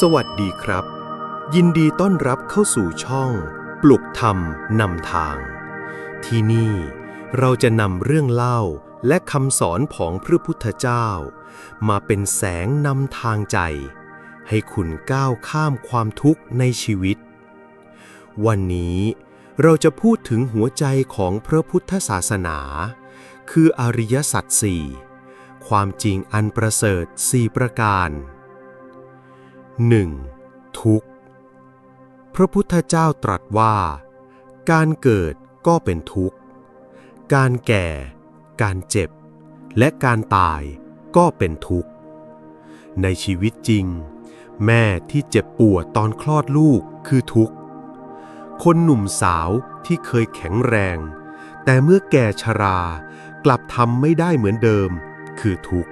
สวัสดีครับ ยินดีต้อนรับเข้าสู่ช่อง ปลุกธรรมนำทาง ที่นี่เราจะนำเรื่องเล่าและคำสอนของพระพุทธเจ้า มาเป็นแสงนำทางใจ ให้คุณก้าวข้ามความทุกข์ในชีวิต วันนี้เราจะพูดถึงหัวใจของพระพุทธศาสนา คืออริยสัจสี่ความจริงอันประเสริฐสี่ประการ 1. ทุกข์ พระพุทธเจ้าตรัสว่า การเกิดก็เป็นทุกข์ การแก่ การเจ็บ และการตายก็เป็นทุกข์ ในชีวิตจริง แม่ที่เจ็บปวดตอนคลอดลูกคือทุกข์ คนหนุ่มสาวที่เคยแข็งแรง แต่เมื่อแก่ชรากลับทำไม่ได้เหมือนเดิมคือทุกข์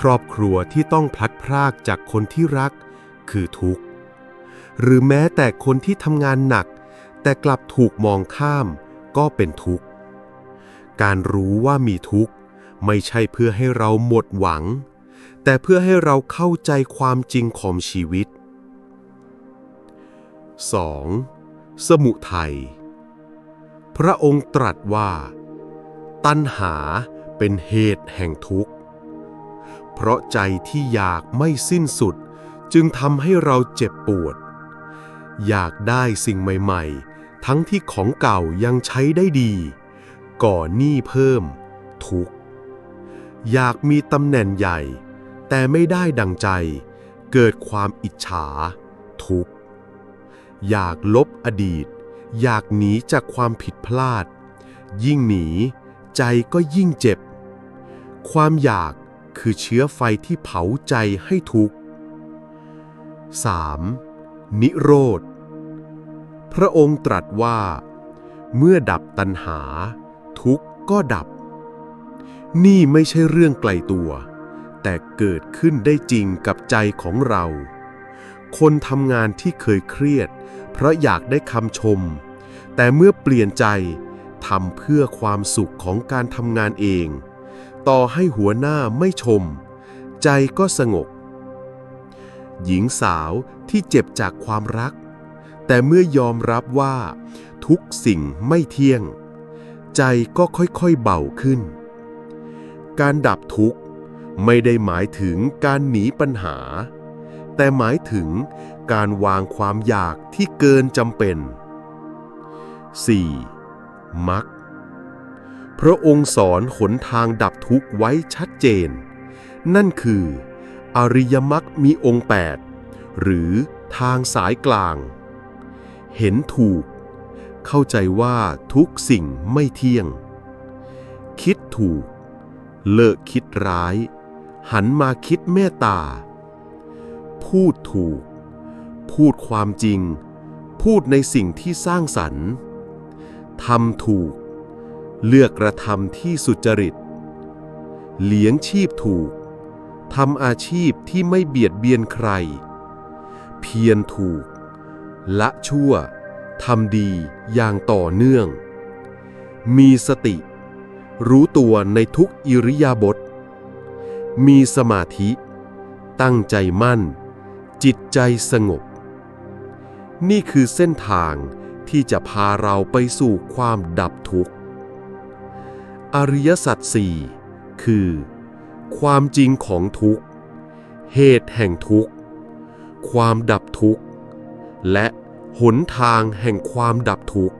ครอบครัวที่ต้องพลัดพรากจากคนที่รัก คือทุกข์ หรือแม้แต่คนที่ทำงานหนัก แต่กลับถูกมองข้ามก็เป็นทุกข์ การรู้ว่ามีทุกข์ไม่ใช่เพื่อให้เราหมดหวัง แต่เพื่อให้เราเข้าใจความจริงของชีวิต 2. สมุทัย พระองค์ตรัสว่า ตัณหาเป็นเหตุแห่งทุกข์ เพราะใจที่อยากไม่สิ้นสุด จึงทำให้เราเจ็บปวด อยากได้สิ่งใหม่ๆ ทั้งที่ของเก่ายังใช้ได้ดี ก่อหนี้เพิ่ม ทุกอยากมีตำแหน่งใหญ่ แต่ไม่ได้ดังใจ เกิดความอิจฉา ทุกอยากลบอดีต อยากหนีจากความผิดพลาด ยิ่งหนี ใจก็ยิ่งเจ็บ ความอยาก คือเชื้อไฟที่เผาใจให้ทุกข์ 3. นิโรธ พระองค์ตรัสว่า เมื่อดับตัณหา ทุกข์ก็ดับ นี่ไม่ใช่เรื่องไกลตัว แต่เกิดขึ้นได้จริงกับใจของเรา คนทำงานที่เคยเครียด เพราะอยากได้คำชม แต่เมื่อเปลี่ยนใจทำเพื่อความสุขของการทำงานเอง ต่อให้หัวหน้าไม่ชม ใจก็สงบ หญิงสาวที่เจ็บจากความรัก แต่เมื่อยอมรับว่า ทุกสิ่งไม่เที่ยง ใจก็ค่อยๆเบาขึ้น การดับทุกข์ไม่ได้หมายถึงการหนีปัญหา แต่หมายถึงการวางความอยากที่เกินจำเป็น 4. มัก พระองค์สอนหนทางดับทุกข์ไว้ชัดเจน นั่นคือ อริยมรรคมีองค์ 8 หรือทางสายกลาง เห็นถูก เข้าใจว่าทุกสิ่งไม่เที่ยง คิดถูก เลิกคิดร้าย หันมาคิดเมตตา พูดถูก พูดความจริง พูดในสิ่งที่สร้างสรรค์ทำถูก เลือกกระทำที่สุจริต เลี้ยงชีพถูก ทำอาชีพที่ไม่เบียดเบียนใคร เพียรถูก ละชั่ว ทำดีอย่างต่อเนื่อง มีสติ รู้ตัวในทุกอิริยาบถ มีสมาธิ ตั้งใจมั่น จิตใจสงบ นี่คือเส้นทางที่จะพาเราไปสู่ความดับทุกข์ อริยสัจสี่คือ ความจริงของทุกข์ เหตุแห่งทุกข์ ความดับทุกข์ และหนทางแห่งความดับทุกข์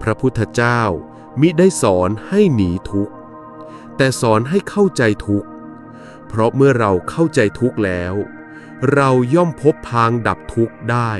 พระพุทธเจ้ามิได้สอนให้หนีทุกข์ แต่สอนให้เข้าใจทุกข์ เพราะเมื่อเราเข้าใจทุกข์แล้ว เราย่อมพบทางดับทุกข์ได้